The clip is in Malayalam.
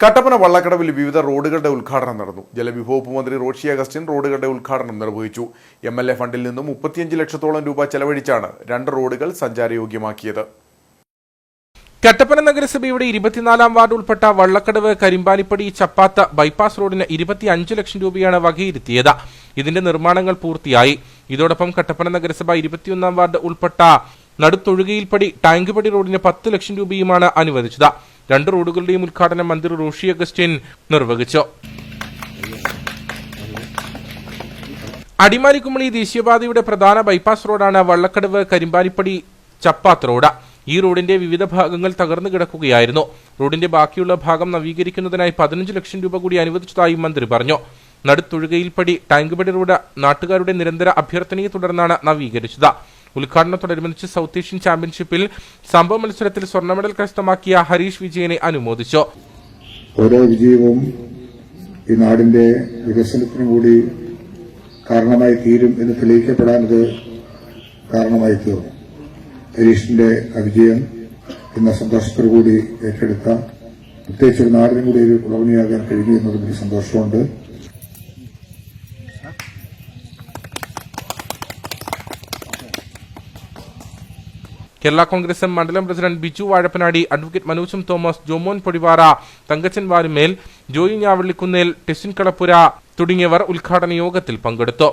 കട്ടപ്പന വള്ളക്കടവിൽ വിവിധ റോഡുകളുടെ ഉദ്ഘാടനം നടന്നു. ജലവിഭവപ്പ് മന്ത്രി റോഷി അഗസ്റ്റിൻ റോഡുകളുടെ ഉദ്ഘാടനം നിർവഹിച്ചു. എം എൽ എ ഫണ്ടിൽ നിന്നും മുപ്പത്തിയഞ്ച് ലക്ഷത്തോളം രൂപ ചെലവഴിച്ചാണ് രണ്ട് റോഡുകൾ സഞ്ചാരയോഗ്യമാക്കിയത്. കട്ടപ്പന നഗരസഭയുടെ ഇരുപത്തിനാലാം വാർഡ് ഉൾപ്പെട്ട വള്ളക്കടവ് കരിമ്പാലിപ്പടി ചപ്പാത്ത ബൈപ്പാസ് റോഡിന് ഇരുപത്തിയഞ്ച് ലക്ഷം രൂപയാണ് വകയിരുത്തിയത്. ഇതിന്റെ നിർമ്മാണങ്ങൾ പൂർത്തിയായി. ഇതോടൊപ്പം കട്ടപ്പന നഗരസഭ ഇരുപത്തിയൊന്നാം വാർഡ് ഉൾപ്പെട്ട നടുത്തൊഴുകയിൽപ്പടി ടാങ്ക്പടി റോഡിന് പത്ത് ലക്ഷം രൂപയുമാണ് അനുവദിച്ചത്. രണ്ട് റോഡുകളുടെയും ഉദ്ഘാടനം മന്ത്രി റോഷി അഗസ്റ്റിൻ നിർവഹിച്ചു. അടിമാലിക്കുമളി ദേശീയപാതയുടെ പ്രധാന ബൈപ്പാസ് റോഡാണ് വള്ളക്കടവ് കരിമ്പാലിപ്പടി ചപ്പാത്ത് റോഡ്. ഈ റോഡിന്റെ വിവിധ ഭാഗങ്ങൾ തകർന്നു കിടക്കുകയായിരുന്നു. റോഡിന്റെ ബാക്കിയുള്ള ഭാഗം നവീകരിക്കുന്നതിനായി പതിനഞ്ച് ലക്ഷം രൂപ കൂടി അനുവദിച്ചതായി മന്ത്രി പറഞ്ഞു. നടുത്തൊഴുകയിൽപ്പടി ടാങ്ക്പടി റോഡ് നാട്ടുകാരുടെ നിരന്തര അഭ്യർത്ഥനയെ തുടർന്നാണ് നവീകരിച്ചത്. ഉദ്ഘാടനത്തോടനുബന്ധിച്ച് സൗത്ത് ഏഷ്യൻ ചാമ്പ്യൻഷിപ്പിൽ സംഭവ മത്സരത്തിൽ സ്വർണ മെഡൽ കരസ്ഥമാക്കിയ ഹരീഷ് വിജയനെ അനുമോദിച്ചു. ഓരോ വിജയവും ഈ നാടിന്റെ വികസനത്തിനും കൂടി കാരണമായി തീരും എന്ന് തെളിയിക്കപ്പെടാനത് കാരണമായി തീർന്നു. ഹരീഷിന്റെ അവിജയം വിജയം എന്ന സന്തോഷത്തോടു കൂടി ഏറ്റെടുത്ത പ്രത്യേകിച്ച് ഒരു നാടിനും കൂടി ഒരു കുളവണിയാകാൻ കഴിഞ്ഞു എന്നതിൽ സന്തോഷമുണ്ട്. കേരള കോൺഗ്രസ് എം മണ്ഡലം president Biju Vazhappanadi advocate Manojam Thomas Jomon Podivara Thankachan Varumel Joy Njavallikunnel Tesin Kalappura തുടങ്ങിയവർ ഉദ്ഘാടന യോഗത്തിൽ പങ്കെടുത്തു.